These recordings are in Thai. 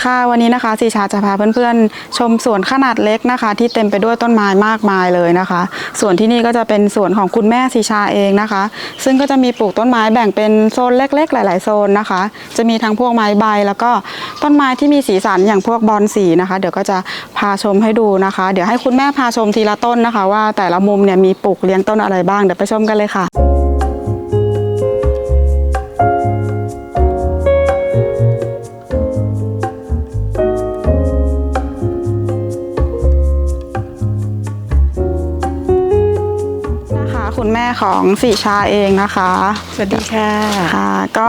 ดีค่ะวันนี้นะคะสีชาจะพาเพื่อนๆ ชมสวนขนาดเล็กนะคะ ที่เต็มไปด้วยต้นไม้มากมายเลยนะคะส่วนที่นี่ก็จะเป็นสวนของคุณแม่สีชาเองนะคะ ซึ่งก็จะมีปลูกต้นไม้แบ่งเป็นโซนเล็ก ๆ หลาย ๆ โซนนะคะ จะมีทั้งพวกไม้ใบ แล้วก็ต้นไม้ที่มีสีสันอย่างพวกบอนสีนะคะ เดี๋ยวก็จะพาชมให้ดูนะคะ เดี๋ยวให้คุณแม่พาชมทีละต้นนะคะ ว่าแต่ละมุมเนี่ยมีปลูกเลี้ยงต้นอะไรบ้างเดี๋ยวไปชมกันเลยค่ะ คะคุณแม่ของสีชาเองนะคะ สวัสดีค่ะค่ะ ก็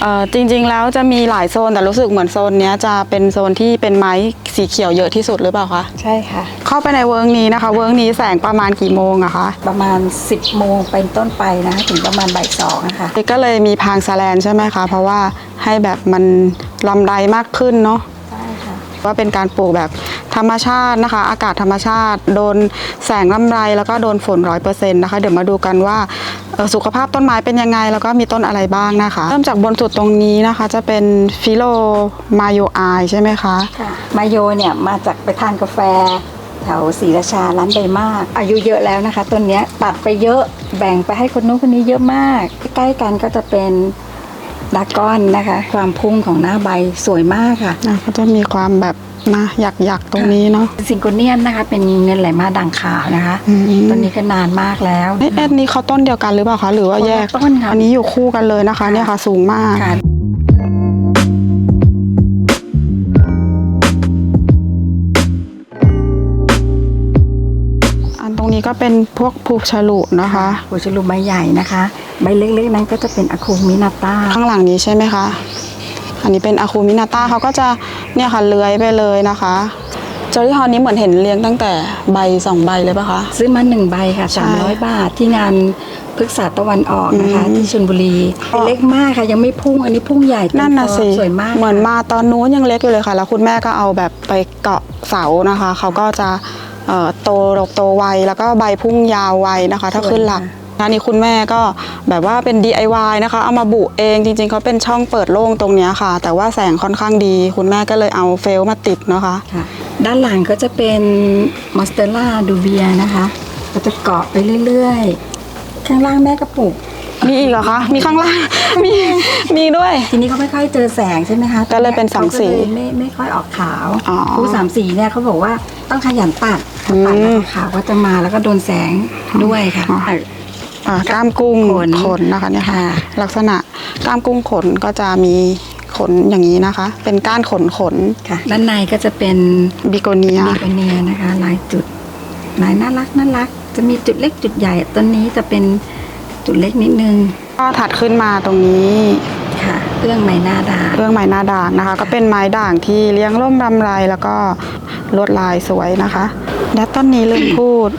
เอ่อจริงๆแล้วจะมีหลายโซนแต่รู้สึกเหมือนโซนเนี้ยจะเป็นโซนที่เป็นไม้สีเขียวเยอะที่สุดหรือเปล่าคะใช่ค่ะ เข้าไปในเวิร์กนี้นะคะ เวิร์กนี้แสงประมาณกี่โมงอะคะประมาณ 10โมงเป็นต้นไปนะถึงประมาณบ่ายสองนะคะก็เลยมีพางสแลนใช่ไหมคะ เพราะว่าให้แบบมันลำไรมากขึ้นเนาะใช่ค่ะ ว่าเป็นการปลูกแบบธรรมชาตินะคะ อากาศธรรมชาติ โดนแสงลำไรแล้วก็โดนฝนร้อยเปอร์เซ็นต์นะคะ เดี๋ยวมาดูกันว่าสุขภาพต้นไม้เป็นยังไง แล้วก็มีต้นอะไรบ้างนะคะ เริ่มจากบนสุดตรงนี้นะคะ จะเป็นฟิโลมาโยอายใช่ไหมคะมาโยเนี่ยมาจากไปทานกาแฟแถวศรีราชาร้านใบมาก อายุเยอะแล้วนะคะต้นนี้ตัดไปเยอะแบ่งไปให้คนนู้นคนนี้เยอะมาก ใกล้กันก็จะเป็น ดากอนนะคะ ความพุ่งของหน้าใบสวยมากค่ะ นะก็จะมีความแบบนะหยักหยักๆตรงนี้เนาะซิงโกเนียนนะคะ เป็นเงินไหลมาด่างขาวนะคะอืมต้นนี้ก็นานมากแล้วเอ๊ะอันนี้เขาต้นเดียวกันหรือเปล่าคะหรือว่าแยก คนละต้นค่ะ อันนี้อยู่คู่กันเลยนะคะ เนี่ยค่ะสูงมาก ค่ะ ก็เป็นพวกภูฉลุนะคะ หัวชะลูใบใหญ่นะคะ ใบเล็กๆนั้นก็จะเป็นอะคูมินาต้าข้างหลังนี้ใช่ไหมคะ อันนี้เป็นอะคูมินาต้าเขาก็จะเนี่ยค่ะเลื้อยไปเลยนะคะเจอรี่ฮอลนี้เหมือนเห็นเลี้ยงตั้งแต่ใบสองใบเลยปะคะ ซื้อมาหนึ่งใบค่ะใช่300บาทที่งานพฤกษาตะวันออกนะคะอืมที่ชลบุรีเล็กมากค่ะ ยังไม่พุ่งอันนี้พุ่งใหญ่เต็มนั่นน่ะคอสิสวยมากเหมือนมาตอนนู้นยังเล็กอยู่เลยค่ะ แล้วคุณแม่ก็เอาแบบไปเกาะเสานะคะ เขาก็จะเอ่อ โตโตไวแล้วก็ใบพุ่งยาวไวนะคะ ถ้าขึ้นหลักอันนี้คุณแม่ก็แบบว่าเป็น DIY นะคะ เอามาบุเองจริงๆเขาเป็นช่องเปิดโล่งตรงเนี้ยค่ะ แต่ว่าแสงค่อนข้างดี คุณแม่ก็เลยเอาเฟลมาติดนะคะค่ะด้านหลังก็จะเป็นมอสเตอร่าดูเวียนะคะก็จะเกาะไปเรื่อยๆ ข้างล่างแม่ก็ปลูกมีอีกเหรอคะ มีข้างล่าง มี มีด้วย ทีนี้เขาไม่ค่อยเจอแสงใช่ไหมคะ ก็เลยเป็นสองสีเขาก็เลยไม่ไม่ค่อยออกขาวอ๋อผู้สามสีเนี่ยเขาบอกว่าต้องขยันตัด ถ้าตัดแล้วอืมขาวก็จะมาแล้วก็โดนแสงด้วยค่ะ อ๋อ อ่ากล้ามกุ้งขน ขนนะคะเนี่ยค่ะ ค่ะ ลักษณะกล้ามกุ้งขนก็จะมีขนอย่างนี้นะคะ เป็นก้านขนขนค่ะ ด้านในก็จะเป็นบิโกเนียบีโกเนียนะคะลายจุดลายน่ารักน่ารัก จะมีจุดเล็กจุดใหญ่ต้นนี้จะเป็นจุดเล็กนิดนึง ก็ถัดขึ้นมาตรงนี้ ค่ะเอื้องไม้หน้าด่างเรื่องไม้หน้าด่างนะคะ ก็เป็นไม้ด่างที่เลี้ยงร่มรำไรแล้วก็ลวดลายสวยนะคะและต้นนี้ลืมพูด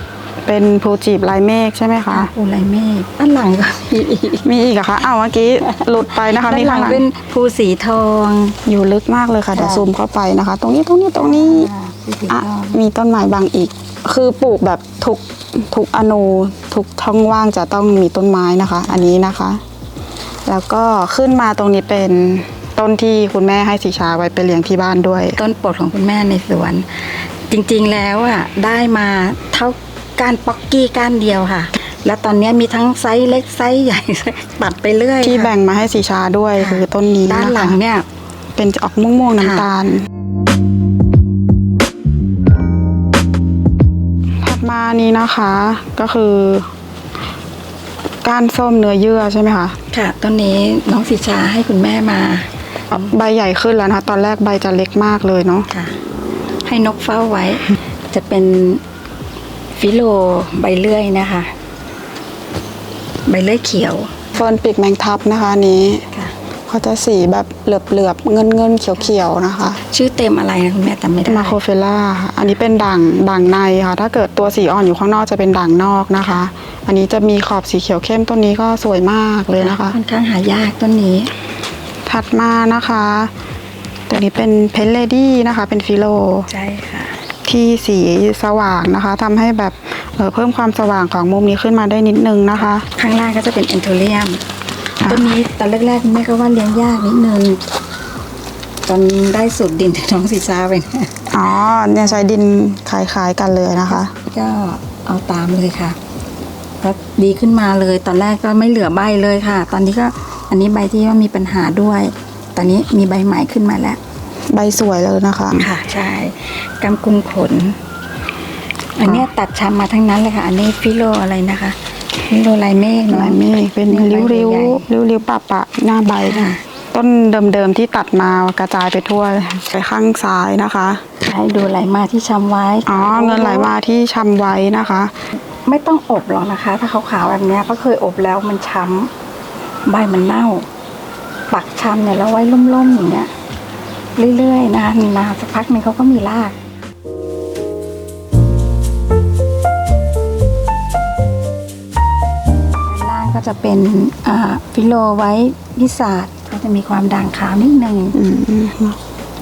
เป็นภูจีบลายเมฆใช่ไหมคะปูลายเมฆด้านหลังก็มีอีกมีอีกเหรอะคะอ้าวเมื่อกี้หลุดไปนะคะด้ามีนหลัข้างงหลังเป็นภูสีทอง อยู่ลึกมากเลยค่ะเดี๋ยวค่ะซูมเข้าไปนะคะ ตรงนี้ตรงนี้ตรงนี้อ่าภูสีอะทองมีต้นไม้บางอีก คือปลูกแบบทุกทุกอนูทุกช่องว่างจะต้องมีต้นไม้นะคะ อันนี้นะคะ แล้วก็ขึ้นมาตรงนี้เป็นต้นที่คุณแม่ให้สีชาไว้ไปเลี้ยงที่บ้านด้วย ต้นโปรดของคุณแม่ในสวน จริงๆแล้วอะได้มาเท่าก้านป๊อกกี้ก้านเดียวค่ะ แล้วตอนนี้มีทั้งไซส์เล็กไซส์ใหญ่ตัดไปเรื่อยที่ค่ะแบ่งมาให้สีชาด้วยค่ะคือต้นนี้ด้านนะคะหลังเนี่ยเป็นจะออกม่วงๆน้ำตาลถัดมานี้นะคะก็คือ ก้านส้มเนื้อเยื่อใช่ไหมคะค่ะต้นนี้น้องสิชาให้คุณแม่มาใบใหญ่ขึ้นแล้วนะคะตอนแรกใบจะเล็กมากเลยเนาะค่ะ ให้นกเฝ้าไว้ จะเป็นฟิโลใบเลื่อยนะคะ ใบเลื่อยเขียวเฟิร์นปีกแมงทับนะคะอันนี้ค่ะเขาจะสีแบบเหลือบๆเงินเงินๆเขียวๆนะคะ ชื่อเต็มอะไรนะคุณแม่จำไม่ได้มาโคเฟล่าค่ะอันนี้เป็นด่างด่างในค่ะ ถ้าเกิดตัวสีอ่อนอยู่ข้างนอกจะเป็นด่างนอกนะคะ อันนี้จะมีขอบสีเขียวเข้มต้นนี้ก็สวยมากเลยนะคะ ค่อนข้างหายากต้นนี้ ถัดมานะคะตัวนี้เป็นเพนเลดี้นะคะ เป็นฟิโลใช่ค่ะ ที่สีสว่างนะคะทำให้แบบเอ่อเพิ่มความสว่างของมุมนี้ขึ้นมาได้นิดนึงนะคะ ข้างล่างก็จะเป็นแอนโทเรียมค่ะต้นนี้ตอนแรกๆคุณแม่ก็ว่าเลี้ยงยากนิดนึงตอนได้สูตรดินจากน้องสีซาไปนะอ๋อเนี่ยใช้ดินคล้ายๆกันเลยนะคะ ก็เอาตามเลยค่ะก็ ดีขึ้นมาเลย ตอนแรกก็ไม่เหลือใบเลยค่ะ ตอนนี้ก็อันนี้ใบที่ว่ามีปัญหาด้วย ตอนนี้มีใบใหม่ขึ้นมาแล้ว ใบสวยเลยนะคะ ค่ะใช่กำกุมขน อันเนี้ยตัดชำมาทั้งนั้นเลยค่ะ อันนี้ฟิโลอะไรนะคะฟิโลลายเมฆเนาะลายเมฆเป็นริ้วริ้วใบใหญ่ริ้วริ้วๆปะปะๆหน้าใบค่ะ ต้นเดิมๆที่ตัดมากระจายไปทั่วเลยไปข้างซ้ายนะคะ ให้ดูไหลมาที่ชำไว้อ๋อเงินไหลมาที่ชำไว้นะคะ ไม่ต้องอบหรอกนะคะ ถ้าขาวๆแบบเนี้ยก็เคยอบแล้วมันช้ำใบมันเน่า ปักชำเนี่ยแล้วไว้ล่มๆอย่างเงี้ยเรื่อยๆนะนานๆสักพักหนึงเขาก็มีรากด้านล่างก็จะเป็นอ่าฟิโลไว้นิสาดก็จะมีความด่างขาวนิดนึงอืม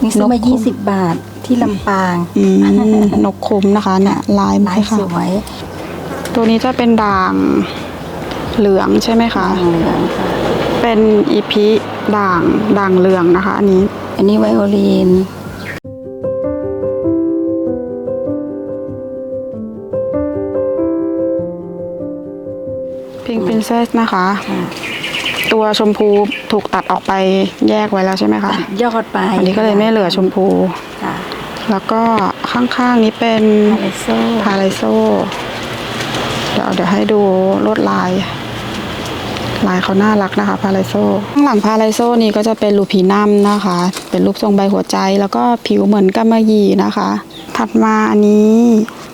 นี่ซื้อมานกคุ้ม20 บาทที่ลำปางอืมนกคุ้มนะคะเนี่ยลายลาไม้ยค่ะสวย ตัวนี้จะเป็นด่างเหลืองใช่ไหมคะด่างเหลืองค่ะเป็นอีพีด่างด่างเหลืองนะคะ อันนี้ อันนี้ไวโอลินพิงพินเซสนะคะค่ะตัวชมพูถูกตัดออกไปแยกไว้แล้วใช่ไหมคะยอดไป อันนี้ก็เลยไม่เหลือชมพูค่ะแล้วก็ข้างๆนี้เป็นพาเลโซพาไลโซเดี๋ยวเดี๋ยวให้ดูลวดลาย ลายเขาน่ารักนะคะพาไลโซข้างหลังพาไลโซนี่ก็จะเป็นลูพีนัมนะคะ เป็นรูปทรงใบหัวใจ แล้วก็ผิวเหมือนกำมะหยี่นะคะ ถัดมาอันนี้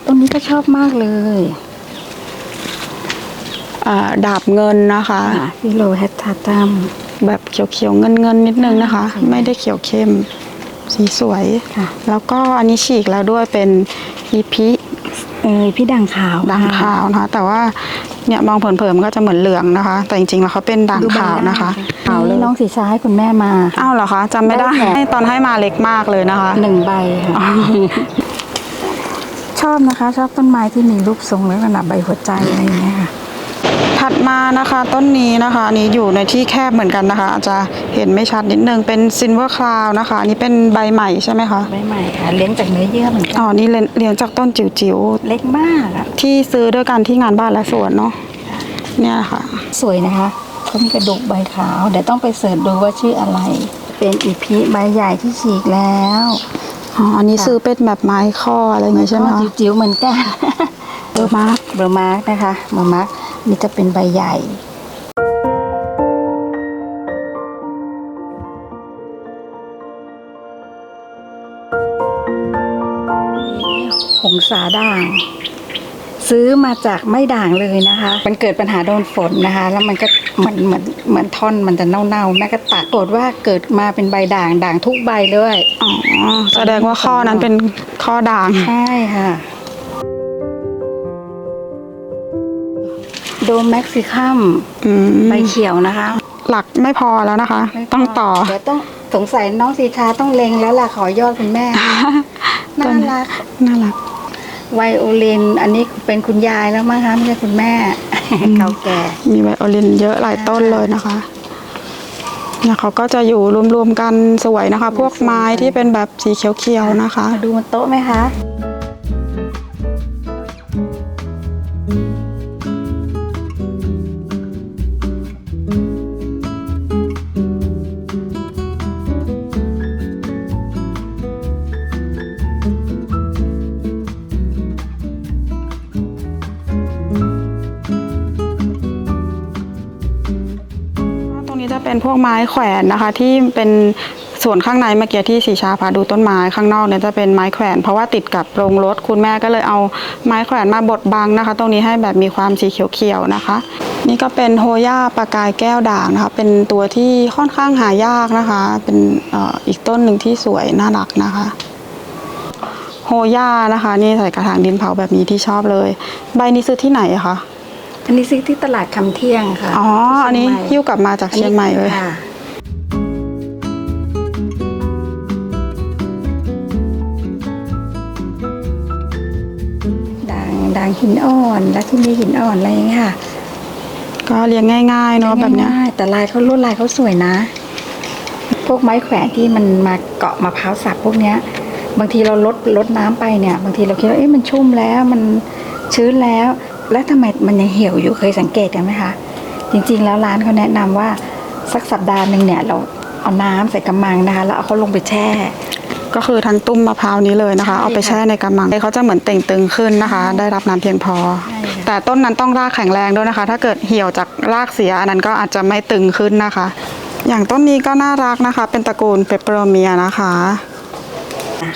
ต้นนี้ก็ชอบมากเลยอ่าดาบเงินนะคะฟิโลแฮตทาตัมแบบเขียวๆเงินเงินๆนิดนึงนะคะใช่ไหมไม่ได้เขียวเข้ม สีสวยค่ะแล้วก็อันนี้ฉีกแล้วด้วยเป็นอีพิ เออพี่ด่างขาวด่างขาวนะคะ แต่ว่าเนี่ยมองเผินๆมันก็จะเหมือนเหลืองนะคะ แต่จริงๆแล้วเขาเป็นด่างดูใบขาวนะคะขาวเลยน้องสีชาให้คุณแม่มาอ้าวเหรอคะจำไม่ได้ได้ค่ะให้ตอนให้มาเล็กมากเลยนะคะหนึ่งใบค่ะชอบนะคะ ชอบต้นไม้ที่มีรูปทรงลักษณะใบหัวใจอะไรอย่างเงี้ยค่ะ ถัดมานะคะต้นนี้นะคะอันนี้อยู่ในที่แคบเหมือนกันนะคะ อาจจะเห็นไม่ชัดนิดนึงเป็นซินเวอร์คลาวนะคะอันนี้เป็นใบใหม่ใช่ไหมคะใบใหม่ค่ะเลี้ยงจากเนื้อเยื่อเหมือนกัอ๋อนี่เรียนเรียงจากต้นจิ๋วเล็กมากอะๆที่ซื้อด้วยกันที่งานบ้านและสวนเนาะเนี่ยค่ะ สวยนะคะเขามีกระดูกใบขาวเดี๋ยวต้องไปเสิร์ชดูว่าชื่ออะไร เป็นอีพีใบใหญ่ที่ฉีกแล้วอ๋ออันนี้ซื้อเป็นแบบไม้ข้ออะไรอย่างงี้ใช่ไหมก็คะจิ๋วๆเหมือนกันเบอร์มาร์กเบอร์มาร์กนะคะเบอร์มาร์ก นี่จะเป็นใบใหญ่หงสาด่าง ซื้อมาจากไม่ด่างเลยนะคะ มันเกิดปัญหาโดนฝนนะคะ แล้วมันก็เหมือนเหมือนเหมือนท่อนมันจะเน่าๆแม่ก็ตัดปรากฏว่าเกิดมาเป็นใบด่างด่างทุกใบเลยอ๋อแสดงว่าข้อนั้นเป็นข้อด่างใช่ค่ะ โดมแม็กซิคัมอืมใบเขียวนะคะ หลักไม่พอแล้วนะคะ ต้องต่อ เดี๋ยวต้องสงสัยน้องสีชาต้องเลงแล้วล่ะขอยอดคุณแม่ น่ารักน่ารัก ไวโอลิน อันนี้เป็นคุณยายแล้วมั้งคะไม่ใช่คุณแม่เก่าแก่ มีไวโอลินเยอะหลายต้นเลยนะคะเนี่ยเขาก็จะอยู่รวมๆกันสวยนะคะ พวกไม้ที่เป็นแบบสีเขียวๆนะคะมาดูบนโต๊ะไหมคะ ไม้แขวนนะคะ ที่เป็นส่วนข้างในเมื่อกี้ที่สีชาพาดูต้นไม้ข้างนอกเนี่ยจะเป็นไม้แขวนเพราะว่าติดกับโรงรถคุณแม่ก็เลยเอาไม้แขวนมาบดบังนะคะ ตรงนี้ให้แบบมีความสีเขียวๆนะคะ นี่ก็เป็นโฮย่าปลากายแก้วด่างนะคะ เป็นตัวที่ค่อนข้างหายากนะคะ เป็นอ,อ,อีกต้นหนึ่งที่สวยน่ารักนะคะโฮย่านะคะ นี่ใส่กระถางดินเผาแบบนี้ที่ชอบเลย ใบนี้ซื้อที่ไหนคะ อันนี้ซื้อที่ตลาดคำเที่ยงค่ะอ๋อ อันนี้ที่เชียงใหม่หิ้วกลับมาจากเชียงใหม่เลย ค่ะ ด่างด่างหินอ่อนและที่มีหินอ่อนอะไรอย่างเงี้ยค่ะก็เลี้ยงง่ายๆเนาะแบบเนี้ยง่ายๆแต่ลายเขาลวดลายเขาสวยนะ พวกไม้แขวนที่มันมาเกาะมะพร้าวสับพวกเนี้ย บางทีเราลดลดน้ำไปเนี่ย บางทีเราคิดว่าเอ๊ะมันชุ่มแล้วมันชื้นแล้ว แล้วทำไมมันยังเหี่ยวอยู่เคยสังเกตกันไหมคะ จริงๆ แล้วร้านเขาแนะนำว่าสักสัปดาห์หนึ่งเนี่ยเราเอาน้ำใส่กระมังนะคะ แล้วเอาเขาลงไปแช่ ก็คือทั้งตุ้มมะพร้าวนี้เลยนะคะใช่เอาไปค่ะแช่ในกระมังเขาจะเหมือนเต่งตึงขึ้นนะคะ ได้รับน้ำเพียงพอใช่ค่ะแต่ต้นนั้นต้องรากแข็งแรงด้วยนะคะ ถ้าเกิดเหี่ยวจากรากเสียอันนั้นก็อาจจะไม่ตึงขึ้นนะคะ อย่างต้นนี้ก็น่ารักนะคะ เป็นตระกูลเปปเปอร์เมียนะคะ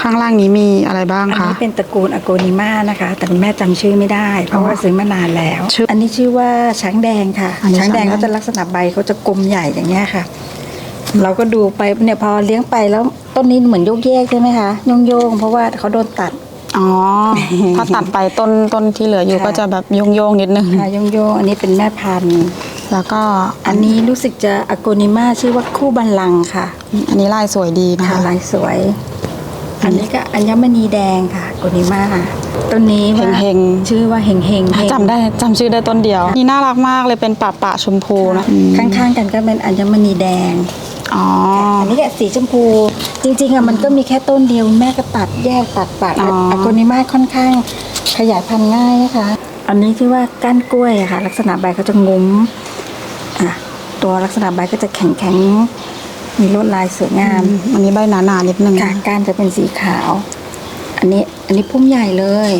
ข้างล่างนี้มีอะไรบ้างอันคะ นี้เป็นตระกูลอโกนิมานะคะ แต่คุณแม่จำชื่อไม่ได้ เพราะว่าซื้อมานานแล้ว ชื่ออัอันนี้ชื่อว่าช้างแดงค่ะ อันนี้ช้างแดงช้างแดง เขาจะลักษณะใบเขาจะกลมใหญ่อย่างเงี้ยค่ะ เราก็ดูไปเนี่ยพอเลี้ยงไปแล้วต้นนี้เหมือนโยกเยกใช่ไหมคะโยงโยงๆเพราะว่าเขาโดนตัด อ๋อ ถ้าตัดไปต้นต้นที่เหลืออยู่ค่ะ ก็จะแบบโยงโยงๆนิดนึง ค่ะโยงโยงๆอันนี้เป็นแม่พันธุ์ แล้วก็อันนี้รู้สึกจะอโกนิมาชื่อว่าคู่บันลังก์ค่ะ อันนี้ลายสวยดีนะค่ะคะลายสวย อันนี้ก็อัญมณีแดงค่ะอโกนิมาต้นนี้ว่าเฮงชื่อว่าเฮงเฮงเฮงๆจำได้จำชื่อได้ต้นเดียว นี่น่ารักมากเลยเป็นปะปะชมพูนะอืมข้างๆกันก็เป็นอัญมณีแดง อ๋อ อันนี้ก็สีชมพู จริงๆอะมันก็มีแค่ต้นเดียวแม่ก็ตัดแยกตัดปัดอ๋ออโกนิมาค่อนข้างขยายพันธุ์ง่ายนะคะ อันนี้ที่ว่าก้านกล้วยอะค่ะ ลักษณะใบเขาจะงุ้มอะตัวลักษณะใบก็จะแข็งแข็งๆ มีลวดลายสวยงาม อันนี้ใบหนาๆนิดนึงค่ะก้านจะเป็นสีขาว อันนี้อันนี้พุ่มใหญ่เลย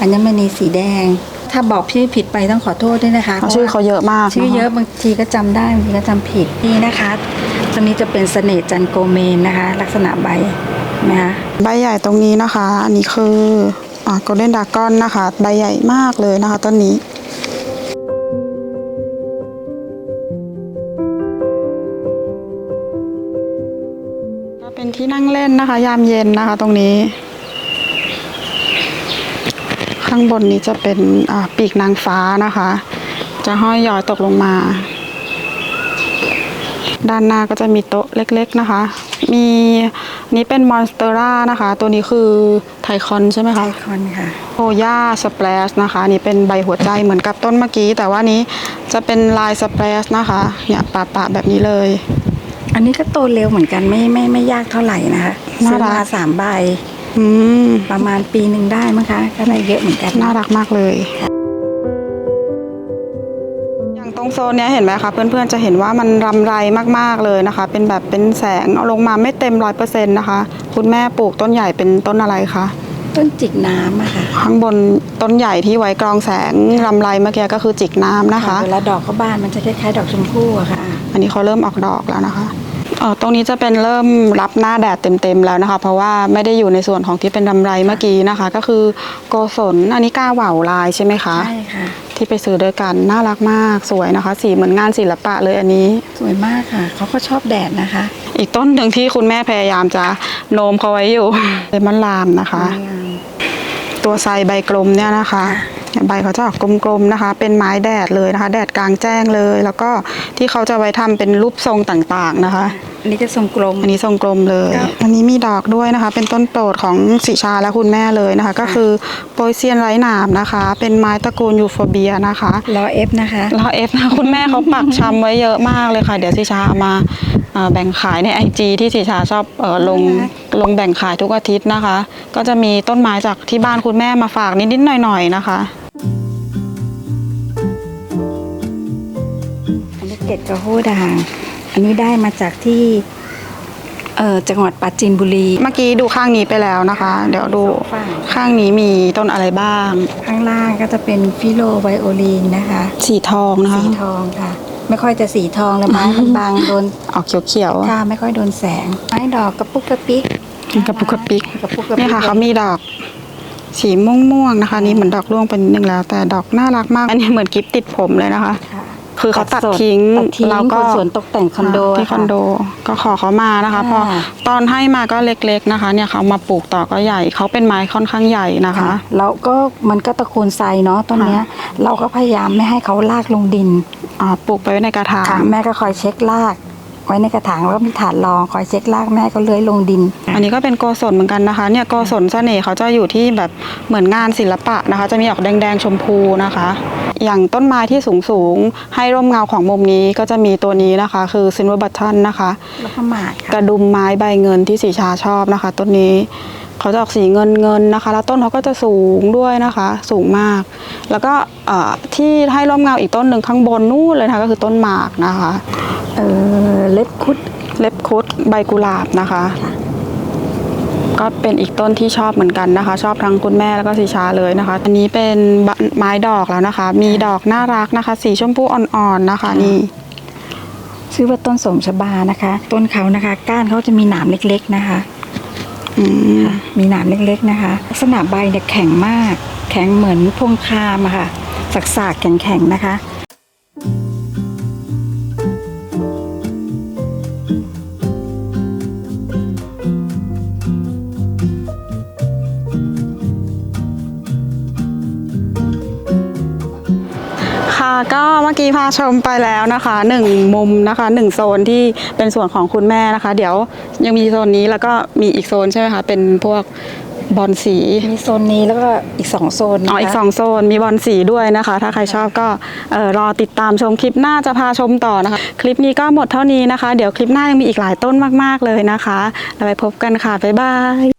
อัญมณีสีแดง ถ้าบอกพี่ผิดไปต้องขอโทษด้วยนะคะเพราะชื่อเขาเยอะมาก ชื่อเยอะนคบางทีก็จำได้บางทีก็จำผิดนี่นะคะตัวนี้จะเป็นเสน่ห์จันโกเมนนะคะ ลักษณะใบนะคะใบใหญ่ตรงนี้นะคะ อันนี้คืออ่าโกลเด้นดากอนนะคะ ใบใหญ่มากเลยนะคะต้นนี้ นั่งเล่นนะคะ ยามเย็นนะคะ ตรงนี้ ข้างบนนี้จะเป็นอ่าปีกนางฟ้านะคะ จะห้อยย้อยตกลงมา ด้านหน้าก็จะมีโต๊ะเล็ก ๆนะคะ มีนี่เป็นมอนสเตอร่านะคะ ตัวนี้คือไทคอนใช่ไหมไอคะคอนค่ะโอย่าสเปรสนะคะอันนี่เป็นใบหัวใจเหมือนกับต้นเมื่อกี้ แต่ว่านี้จะเป็นลายสเปรสนะคะ เนี่ยปะปะๆแบบนี้เลย อันนี้ก็โตเร็วเหมือนกันไม่ไม่ไม่ยากเท่าไหร่นะคะน่าซื้อรัก มาสามใบอืมประมาณปีหนึ่งได้มั้งคะก็ได้เยอะเหมือนกันน่ารักมากเลย อย่างตรงโซนเนี้ยเห็นไหมคะเพื่อนๆจะเห็นว่ามันรำไรมากๆเลยนะคะ เป็นแบบเป็นแสงเอาลงมาไม่เต็มร้อยเปอร์เซ็นต์นะคะ คุณแม่ปลูกต้นใหญ่เป็นต้นอะไรคะต้นจิกน้ำอะค่ะข้างบนต้นใหญ่ที่ไว้กรองแสงรำไรเมื่อกี้ก็คือจิกน้ำนะคะ เวลาดอกเขาบานมันจะคล้ายๆ ดอกชมพู่อะค่ะ อันนี้เขาเริ่มออกดอกแล้วนะคะเออตรงนี้จะเป็นเริ่มรับหน้าแดดเต็มๆแล้วนะคะ เพราะว่าไม่ได้อยู่ในส่วนของที่เป็นรำไรเมื่อกี้นะคะ ก็คือโกศลอันนี้ก้าเหว่าลายใช่ไหมคะ ใช่ค่ะ ที่ไปซื้อด้วยกันน่ารักมากสวยนะคะ สีเหมือนงานศิลปะเลยอันนี้ สวยมากค่ะ เขาก็ชอบแดดนะคะ อีกต้นหนึ่งที่คุณแม่พยายามจะโน้มเขาไว้อยู่เลมอนลามนะคะ ตัวไซใบกลมเนี่ยนะคะเนี่ย ใบเขาจะออกกลมๆนะคะ เป็นไม้แดดเลยนะคะ แดดกลางแจ้งเลย แล้วก็ที่เขาจะไว้ทำเป็นรูปทรงต่างๆนะคะ อันนี้จะทรงกลม อันนี้ทรงกลมเลยครับอันนี้มีดอกด้วยนะคะ เป็นต้นโปรดของสิชาและคุณแม่เลยนะคะ ก็คือโปยเซียนไร้หนามนะคะ เป็นไม้ตระกูลยูโฟเบียนะคะล้อเอฟนะคะแล้วเอฟนะคุณแม่เขาปักชำไว้เยอะมากเลยค่ะ เดี๋ยวสิชาเอามาเอ่อแบ่งขายในไอจีที่สิชาชอบเออลงน่ารักลงแบ่งขายทุกอาทิตย์นะคะ ก็จะมีต้นไม้จากที่บ้านคุณแม่มาฝากนิดๆหน่อยๆนะคะ อันนี้เกตกระโหด่าง อันนี้ได้มาจากที่เอ่อจังหวัดปราจีนบุรี เมื่อกี้ดูข้างนี้ไปแล้วนะคะ เดี๋ยวดูสองฝั่ง ข้างนี้มีต้นอะไรบ้าง ข้างล่างก็จะเป็นฟิโลไวโอลีนนะคะ สีทองนะคะสีทองค่ะ ไม่ค่อยจะสีทองแล้วไม้มันบางโดนออกเขียวๆค่ะไม่ค่อยโดนแสง ไม้ดอกกระปุกกระปิกกระปุกกระปิกกระปุกกระปิกเนี่ยค่ะเขามีดอก สีม่วงๆนะคะ นี่เหมือนดอกร่วงเป็นนิดนึงแล้ว แต่ดอกน่ารักมาก อันนี้เหมือนกิฟติดผมเลยนะคะ ค่ะ คือเขาตัดสทิ้งตัดทิ้งเราก็คนสวนตกแต่งคอนโดที่คอนโด ก็ขอเขามานะคะพอค่ะตอนให้มาก็เล็กๆนะคะ เนี่ยเขามาปลูกต่อก็ใหญ่เขาเป็นไม้ค่อนข้างใหญ่นะคะแล้วก็มันก็ตระกูลไซเนาะต้นเนี้ย เราก็พยายามไม่ให้เขาลากลงดินอ่าปลูกไปไว้ในกระถางค่ะแม่ก็คอยเช็คลาก ไว้ในกระถางแล้วก็มีถาดรองคอยเช็ครากแม่ก็เลื้อยลงดิน อันนี้ก็เป็นโกศลเหมือนกันนะคะเนี่ยโกศลเสน่ห์เขาจะอยู่ที่แบบเหมือนงานศิลปะนะคะ จะมีออกแดงๆชมพูนะคะ อย่างต้นไม้ที่สูงๆให้ร่มเงาของมุมนี้ก็จะมีตัวนี้นะคะ คือซินเวอร์บัตทันนะคะแล้วก็หมากกค่ะระดุมไม้ใบเงินที่สีชาชอบนะคะต้นนี้เขาจะออกสีเงินเงินๆนะคะ แล้วต้นเขาก็จะสูงด้วยนะคะ สูงมาก แล้วก็เอ่อที่ให้ร่มเงาอีกต้นหนึ่งข้างบนนู่นเลยนะคะก็คือต้นหมากนะคะ เออ เล็บคุดเล็บคุดใบกุหลาบนะคะค่ะก็เป็นอีกต้นที่ชอบเหมือนกันนะคะ ชอบทั้งคุณแม่แล้วก็สีชาเลยนะคะ อันนี้เป็นบะไม้ดอกแล้วนะคะ มีดอกน่ารักนะคะ สีชมพูอ่อนๆนะคะนี่ชื่อว่าต้นสมชบานะคะ ต้นเขานะคะ ก้านเขาจะมีหนามเล็กๆนะคะอืมมีหนามเล็กๆนะคะ ลักษณะใบเนี่ยแข็งมาก แข็งเหมือนพวงคามอะค่ะสากๆแข็งๆนะคะค่ะ ก็เมื่อกี้พาชมไปแล้วนะคะหนึ่งมุมนะคะหนึ่งโซนที่เป็นส่วนของคุณแม่นะคะ เดี๋ยวยังมีโซนนี้แล้วก็มีอีกโซนใช่ไหมคะเป็นพวกบอลสี มีโซนนี้แล้วก็อีกสองโซนนะคะอ๋ออีกสองโซนมีบอลสีด้วยนะคะ ถ้าใครชอบก็เอ่อรอติดตามชมคลิปหน้าจะพาชมต่อนะคะ คลิปนี้ก็หมดเท่านี้นะคะ เดี๋ยวคลิปหน้ายังมีอีกหลายต้นมาก ๆ เลยนะคะเราไปพบกันค่ะ บ๊ายบาย